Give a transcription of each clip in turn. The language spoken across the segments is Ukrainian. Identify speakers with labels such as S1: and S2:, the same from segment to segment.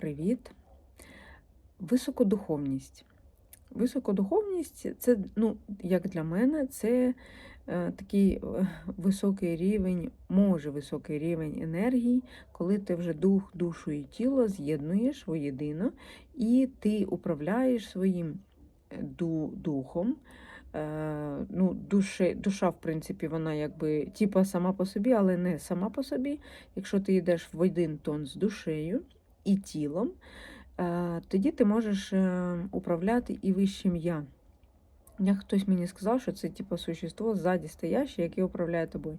S1: Привіт. Високодуховність. Високодуховність це, ну, як для мене, це е, такий е, високий рівень, може високий рівень енергії, коли ти вже дух, душу і тіло з'єднуєш воєдино, і ти управляєш своїм е, ду- духом. Е, ну, душі, душа, в принципі, вона якби типа сама по собі, але не сама по собі. Якщо ти йдеш в один тон з душею і тілом, тоді ти можеш е, управляти і вищим я. Як хтось мені сказав, що це типу существо ззаді стояще, яке управляє тобою.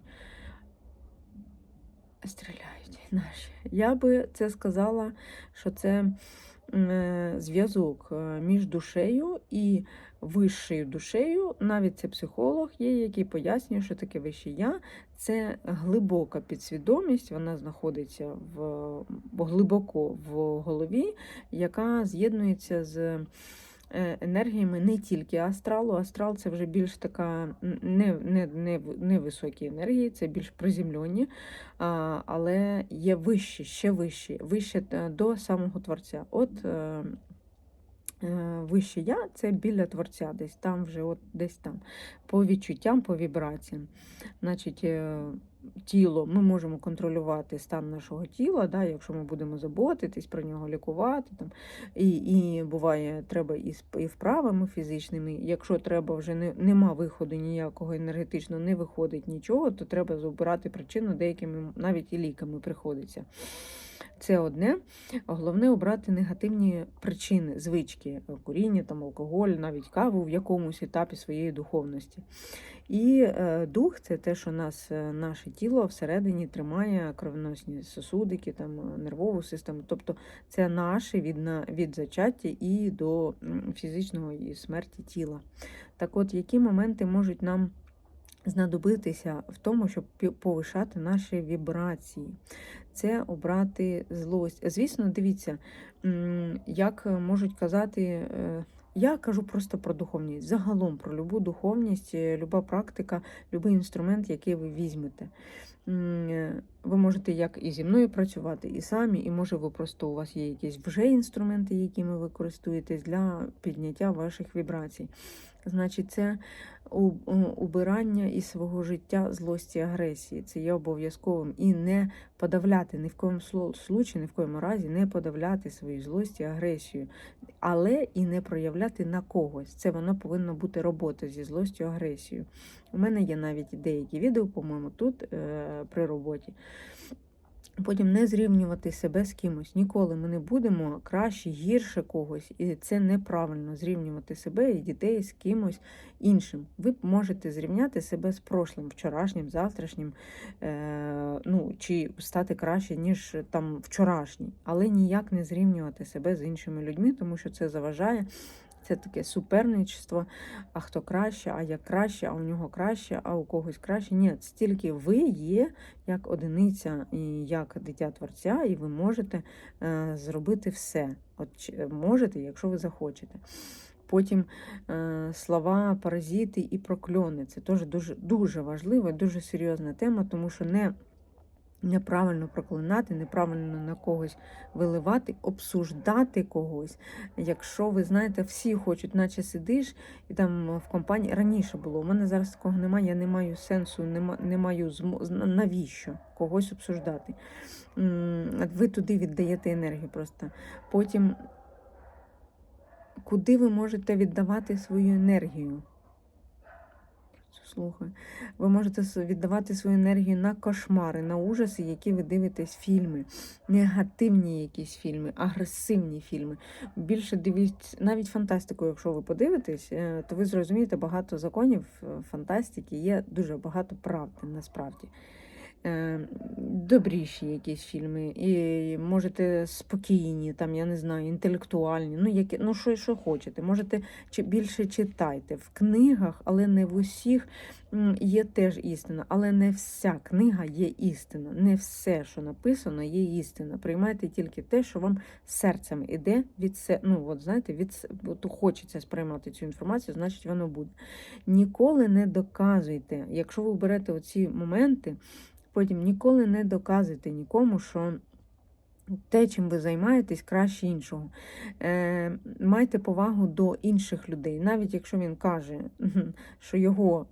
S1: Стріляють наші. Я би це сказала, що це е, зв'язок е, між душею і вищою душею. Навіть це психолог є, який пояснює, що таке вище я. Це глибока підсвідомість, вона знаходиться в, глибоко в голові, яка з'єднується з е, енергіями не тільки астралу. Астрал це вже більш така не, не, не, не високі енергії, це більш приземлені, але є вищі, ще вищі, вище е, до самого творця. От е, вище я це біля творця, десь там вже, от десь там, по відчуттям, по вібраціям. Значить, е, тіло, ми можемо контролювати стан нашого тіла, да, якщо ми будемо заботитись про нього, лікувати. Там. І, і буває, треба і, і вправами фізичними. Якщо треба вже не, нема виходу ніякого енергетичного, не виходить нічого, то треба забирати причину, деякими навіть і ліками приходиться. Це одне. Головне обрати негативні причини, звички, куріння, там, алкоголь, навіть каву в якомусь етапі своєї духовності. І е, дух це те, що нас, е, наше тіло всередині тримає кровоносні сосудики, там, е, нервову систему. Тобто це наше від, від зачаття і до фізичного смерті тіла. Так от, які моменти можуть нам знадобитися в тому, щоб повишати наші вібрації? Це обрати злость. Звісно, дивіться, як можуть казати. е, Я кажу просто про духовність. Загалом про любу духовність, е, люба практика, будь-який інструмент, який ви візьмете. Е, Ви можете як і зі мною працювати, і самі, і може ви просто у вас є якісь вже інструменти, якими ви користуєтесь для підняття ваших вібрацій. Значить, це убирання із свого життя злості агресії. Це є обов'язковим. І не подавляти ні в коєму случаї, ні в коєму разі не подавляти свою злость і агресію, але і не проявляти на когось. Це воно повинно бути робота зі злостю і агресією. У мене є навіть деякі відео, по-моєму, тут е, при роботі. Потім не зрівнювати себе з кимось. Ніколи ми не будемо краще, гірше когось, і це неправильно зрівнювати себе і дітей з кимось іншим. Ви можете зрівняти себе з прошлим, вчорашнім, завтрашнім, е, ну, чи стати краще, ніж там вчорашній, але ніяк не зрівнювати себе з іншими людьми, тому що це заважає. Це таке суперництво, а хто краще, а як краще, а у нього краще, а у когось краще. Ні, стільки ви є як одиниця і як дитя творця, і ви можете е, зробити все. От можете, якщо ви захочете. Потім е, слова, паразити і прокльони. Це теж дуже, дуже важлива, дуже серйозна тема, тому що не неправильно проклинати, неправильно на когось виливати, обсуждати когось. Якщо ви знаєте, всі хочуть, наче сидиш, і там в компанії раніше було. У мене зараз такого немає, я не маю сенсу, не, маю зна- навіщо когось обсуждати. Ви туди віддаєте енергію просто. Потім, куди ви можете віддавати свою енергію? Слухай, ви можете віддавати свою енергію на кошмари, на ужаси, які ви дивитесь фільми, негативні якісь фільми, агресивні фільми. Більше дивіться, навіть фантастику, якщо ви подивитесь, е, то ви зрозумієте багато законів е, фантастики, є дуже багато правди насправді. Е, Добріші якісь фільми, і можете спокійні, там, я не знаю, інтелектуальні, ну, які, ну що, що хочете. Можете чи більше читайте в книгах, але не в усіх є теж істина. Але не вся книга є істина. Не все, що написано, є істина. Приймайте тільки те, що вам серцем іде від се... ну, от, знаєте, від... от хочеться сприймати цю інформацію, значить воно буде. Ніколи не доказуйте, якщо ви берете оці моменти, потім ніколи не доказуйте нікому, що те, чим ви займаєтесь, краще іншого. Е, Майте повагу до інших людей. Навіть якщо він каже, що його,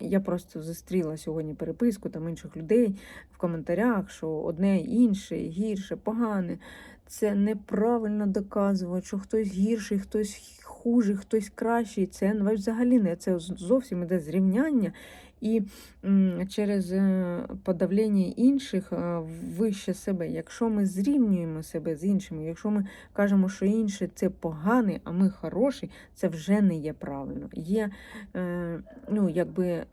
S1: я просто зустріла сьогодні переписку там інших людей в коментарях, що одне інше, гірше, погане. Це неправильно доказувати, що хтось гірший, хтось хужий, хтось кращий. Це взагалі не це зовсім іде зрівняння. І через е, подавлення інших е, вище себе. Якщо ми зрівнюємо себе з іншими, якщо ми кажемо, що інший це поганий, а ми хороший, це вже не є правильно. Є, е, ну, якби,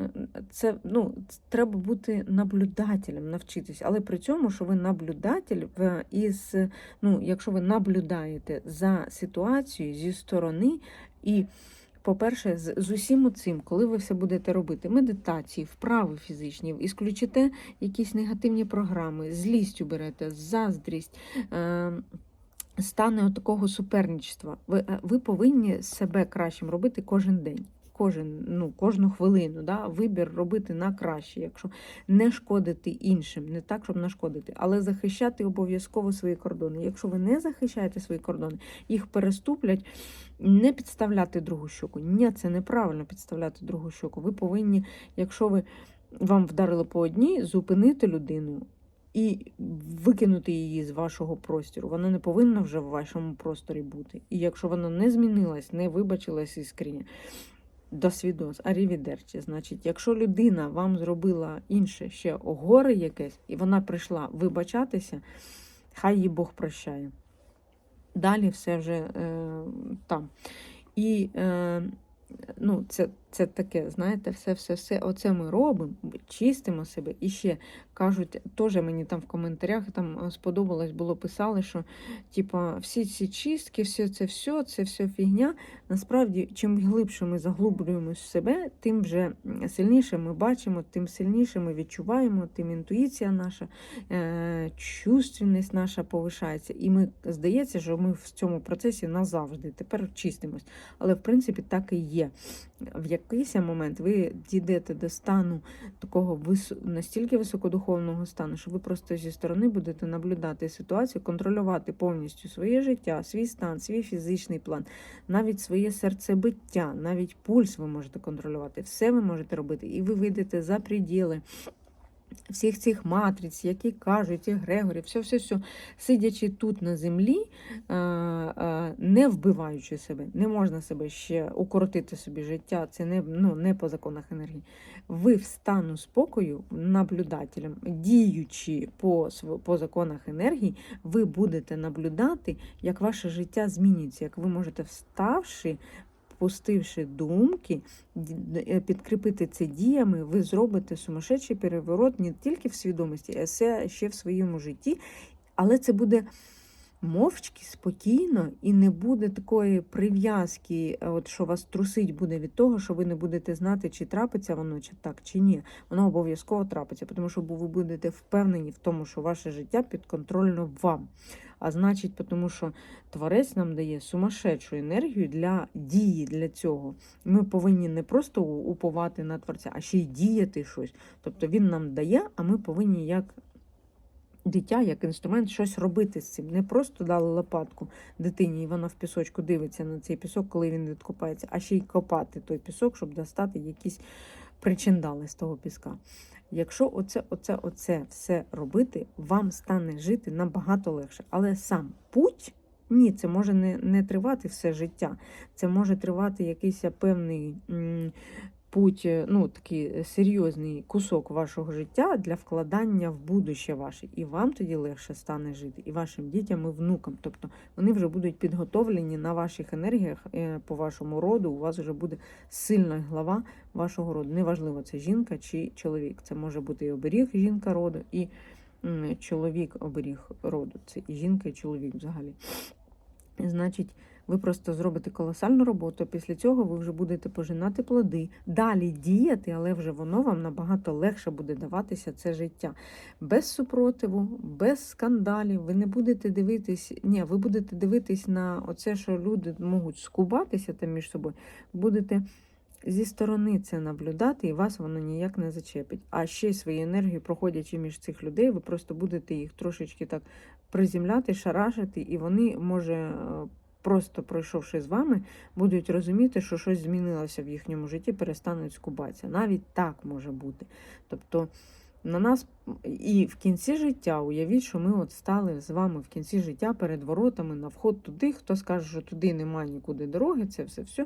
S1: це, ну, треба бути наблюдателем, навчитись, але при цьому, що ви наблюдатель із, ну, якщо ви наблюдаєте за ситуацією зі сторони і по-перше, з, з усім цим, коли ви все будете робити, медитації, вправи фізичні, ісключите якісь негативні програми, злість уберете, заздрість, е, стане такого суперництва. Ви, е, ви повинні себе кращим робити кожен день. Кожен, ну, кожну хвилину, да, вибір робити на краще, якщо не шкодити іншим, не так, щоб нашкодити, але захищати обов'язково свої кордони. Якщо ви не захищаєте свої кордони, їх переступлять, не підставляти другу щоку. Ні, це неправильно підставляти другу щоку. Ви повинні, якщо ви вам вдарили по одній, зупинити людину і викинути її з вашого простору. Вона не повинна вже в вашому просторі бути. І якщо вона не змінилась, не вибачилась іскренне, до свідос, арівідерчі. Значить, якщо людина вам зробила інше ще горе якесь, і вона прийшла вибачатися, хай її Бог прощає. Далі все вже е, там. І е, ну, це, це таке, знаєте, все, все, все. Оце ми робимо, чистимо себе. І ще кажуть, теж мені там в коментарях там е, сподобалось, було писали, що типа, всі ці чистки, все це все, це все фігня. Насправді, чим глибше ми заглублюємось в себе, тим вже сильніше ми бачимо, тим сильніше ми відчуваємо, тим інтуїція наша, е, чувственність наша повишається. І ми здається, що ми в цьому процесі назавжди тепер чистимось. Але в принципі так і є. В якийсь момент ви дійдете до стану такого вис... настільки високодуховного стану, що ви просто зі сторони будете наблюдати ситуацію, контролювати повністю своє життя, свій стан, свій фізичний план, навіть своє серцебиття, навіть пульс ви можете контролювати. Все ви можете робити, і ви вийдете за приділи всіх цих матриць, які кажуть, і Грегорі, все, все, все, сидячи тут на землі, е, е, не вбиваючи себе, не можна себе ще укоротити собі життя, це не, ну, не по законах енергії. Ви в стану спокою, наблюдателем, діючи по, по законах енергії, ви будете наблюдати, як ваше життя змінюється, як ви можете вставши. Пустивши думки, е, підкріпити це діями, ви зробите сумасшедший переворот не тільки в свідомості, а ще в своєму житті. Але це буде мовчки, спокійно, і не буде такої прив'язки, е, от що вас трусить буде від того, що ви не будете знати, чи трапиться воно, чи так, чи ні. Воно обов'язково трапиться, тому що ви будете впевнені в тому, що ваше життя підконтрольно вам. А значить, тому що Творець нам дає сумасшедшу енергію для дії для цього. Ми повинні не просто уповати на Творця, а ще й діяти щось. Тобто він нам дає, а ми повинні як дитя, як інструмент, щось робити з цим. Не просто дали лопатку дитині, і вона в пісочку дивиться на цей пісок, коли він відкопається, а ще й копати той пісок, щоб достати якісь причиндали з того піска. Якщо оце, оце, оце все робити, вам стане жити набагато легше. Але сам путь ні, це може не, не тривати все життя. Це може тривати якийсь певний путь, е, ну такий серйозний кусок вашого життя для вкладання в будуще ваше. І вам тоді легше стане жити, і вашим дітям, і внукам. Тобто вони вже будуть підготовлені на ваших енергіях е, по вашому роду. У вас вже буде сильна глава вашого роду. Неважливо, це жінка чи чоловік. Це може бути і оберіг жінка роду, і чоловік оберіг роду. Це і жінка, і чоловік взагалі. Значить, ви просто зробите колосальну роботу. Після цього ви вже будете пожинати плоди, далі діяти, але вже воно вам набагато легше буде даватися це життя. Без супротиву, без скандалів. Ви не будете дивитись, ні, ви будете дивитись на оце, що люди можуть скубатися там між собою. Будете зі сторони це наблюдати, і вас воно ніяк не зачепить. А ще свою енергію, проходячи між цих людей, ви просто будете їх трошечки так приземляти, шарашити, і вони, може, просто пройшовши з вами, будуть розуміти, що щось змінилося в їхньому житті, перестануть скубатися. Навіть так може бути. Тобто на нас і в кінці життя, уявіть, що ми от стали з вами в кінці життя перед воротами на вход туди. Хто скаже, що туди немає нікуди дороги, це все все.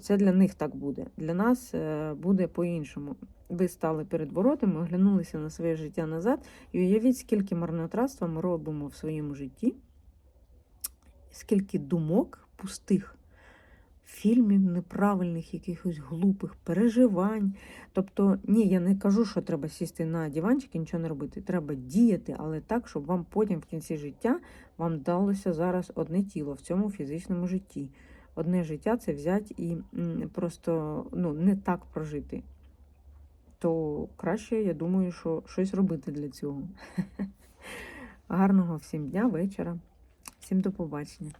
S1: Це для них так буде. Для нас е, буде по-іншому. Ви стали перед воротами, оглянулися на своє життя назад, і уявіть, скільки марнотратства ми робимо в своєму житті, скільки думок пустих, фільмів неправильних, якихось глупих, переживань. Тобто, ні, я не кажу, що треба сісти на диванчик і нічого не робити. Треба діяти, але так, щоб вам потім в кінці життя вам далося зараз одне тіло в цьому фізичному житті. Одне життя це взяти і просто ну, не так прожити. То краще, я думаю, що щось робити для цього. Гарного всім дня, вечора. Всім до побачення.